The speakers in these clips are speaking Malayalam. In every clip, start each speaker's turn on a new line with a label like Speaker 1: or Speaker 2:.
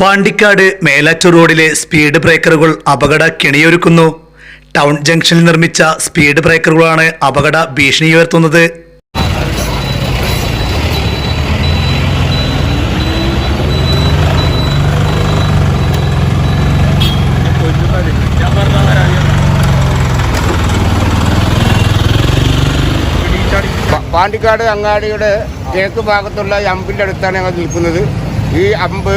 Speaker 1: പാണ്ടിക്കാട് മേലാറ്റൂർ റോഡിലെ സ്പീഡ് ബ്രേക്കറുകൾ അപകട കെണിയൊരുക്കുന്നു. ടൗൺ ജംഗ്ഷനിൽ നിർമ്മിച്ച സ്പീഡ് ബ്രേക്കറുകളാണ് അപകട ഭീഷണി ഉയർത്തുന്നത്.
Speaker 2: പാണ്ടിക്കാട് അങ്ങാടിയുടെ കിഴക്ക് ഭാഗത്തുള്ള അമ്പിന്റെ അടുത്താണ് ഞങ്ങൾ നിൽക്കുന്നത്. ഈ അമ്പ്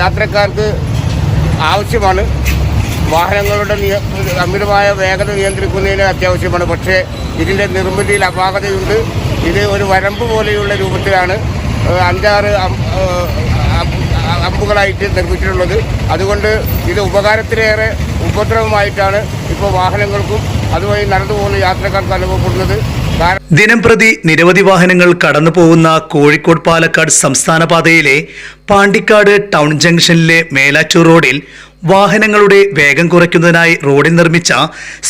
Speaker 2: യാത്രക്കാർക്ക് ആവശ്യമാണ്. വാഹനങ്ങളുടെ അമിതമായ വേഗത നിയന്ത്രിക്കുന്നതിന് അത്യാവശ്യമാണ്. പക്ഷേ ഇതിന്റെ നിർമ്മിതിയിൽ അപാകതയുണ്ട്. ഇത് ഒരു വരമ്പ് പോലെയുള്ള രൂപത്തിലാണ് അഞ്ചാറ് അമ്പുകളായിട്ട് നിർമ്മിച്ചിട്ടുള്ളത്. അതുകൊണ്ട് ഇത് ഉപകാരത്തിലേറെ ഉപദ്രവമായിട്ടാണ് ഇപ്പോൾ വാഹനങ്ങൾക്കും അതുവഴി നടന്നു പോകുന്ന യാത്രക്കാർക്ക് അനുഭവപ്പെടുന്നത്. കാരണം
Speaker 1: ദിനം പ്രതി നിരവധി വാഹനങ്ങൾ കടന്നു പോകുന്ന കോഴിക്കോട് പാലക്കാട് സംസ്ഥാന പാതയിലെ പാണ്ടിക്കാട് ടൗൺ ജംഗ്ഷനിലെ മേലാറ്റൂർ റോഡിൽ വാഹനങ്ങളുടെ വേഗം കുറയ്ക്കുന്നതിനായി റോഡിൽ നിർമ്മിച്ച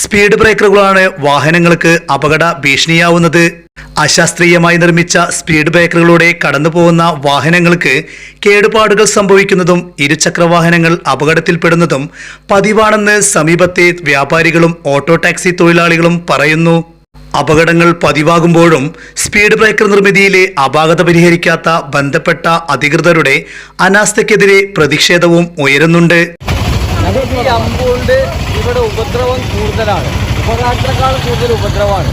Speaker 1: സ്പീഡ് ബ്രേക്കറുകളാണ് വാഹനങ്ങൾക്ക് അപകട ഭീഷണിയാവുന്നത്. അശാസ്ത്രീയമായി നിർമ്മിച്ച സ്പീഡ് ബ്രേക്കറുകളോടെ കടന്നുപോകുന്ന വാഹനങ്ങൾക്ക് കേടുപാടുകൾ സംഭവിക്കുന്നതും ഇരുചക്ര വാഹനങ്ങൾ അപകടത്തിൽപ്പെടുന്നതും പതിവാണെന്ന് സമീപത്തെ വ്യാപാരികളും ഓട്ടോ ടാക്സി തൊഴിലാളികളും പറയുന്നു. അപകടങ്ങൾ പതിവാകുമ്പോഴും സ്പീഡ് ബ്രേക്കർ നിർമ്മിതിയിലെ അപാകത പരിഹരിക്കാത്ത ബന്ധപ്പെട്ട അധികൃതരുടെ അനാസ്ഥയ്ക്കെതിരെ പ്രതിഷേധവും ഉയരുന്നുണ്ട്.
Speaker 3: ഈ അമ്പുകൊണ്ട് ഇവിടെ ഉപദ്രവം കൂടുതലാണ്. ഉപകാരത്തെക്കാൾ കൂടുതൽ ഉപദ്രവമാണ്.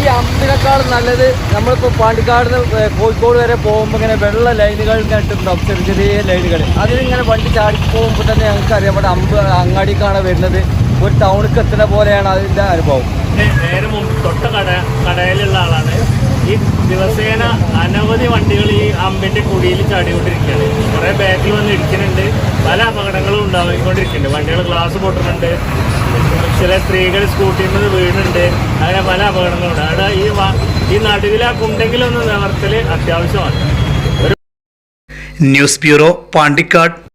Speaker 3: ഈ അമ്പിനേക്കാൾ നല്ലത് നമ്മളിപ്പോൾ പാണ്ടിക്കാട് നിന്ന് കോഴിക്കോട് വരെ പോകുമ്പോൾ ഇങ്ങനെ വെള്ള ലൈനുകൾ കണ്ടിട്ടുണ്ടാവും ചെറിയ ചെറിയ ലൈനുകൾ അതിലിങ്ങനെ വണ്ടി ചാടി പോകുമ്പോൾ തന്നെ ഞങ്ങൾക്ക് അറിയാം ഇവിടെ അമ്പ് അങ്ങാടിക്കാണ് വരുന്നത്. ഒരു ടൗണിലേക്ക് എത്തുന്ന പോലെയാണ് അതിന്റെ അനുഭവം.
Speaker 4: നേരെ മുമ്പ് തൊട്ട കട കടയിലുള്ള ആളാണ്. ഈ ദിവസേന അനവധി വണ്ടികൾ ഈ അമ്പിന്റെ കുടിയിൽ ചാടിക്കൊണ്ടിരിക്കുകയാണ്. കുറെ ബാക്കിൽ വന്ന് ഇടിക്കുന്നുണ്ട്. പല അപകടങ്ങളും ഉണ്ടായിക്കൊണ്ടിരിക്കുന്നുണ്ട്. വണ്ടികൾ ഗ്ലാസ് പൊട്ടുന്നുണ്ട്. ചില സ്ത്രീകൾ സ്കൂട്ടിയിൽ നിന്ന് വീണുണ്ട്. അങ്ങനെ പല അപകടങ്ങളുണ്ട്. അവിടെ ഈ ഈ നടുവിൽ ആ കുണ്ടെങ്കിലൊന്ന് നിവർത്തൽ അത്യാവശ്യമാണ്.
Speaker 1: News bureau Pandikkad.